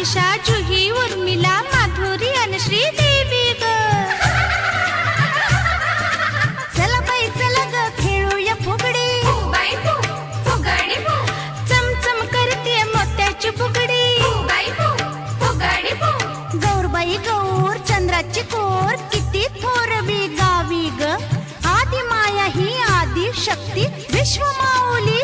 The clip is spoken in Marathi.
निशा जुही उर्मिला माधुरी आणि श्रीदेवी ग. चला बाई चला ग खेळूया फुगडी. चमचम करते मोत्याची फुगडी. गौरबाई गौर चंद्राची कोर किती थोर गावी ग. आदि माया ही आदि शक्ती विश्व माऊली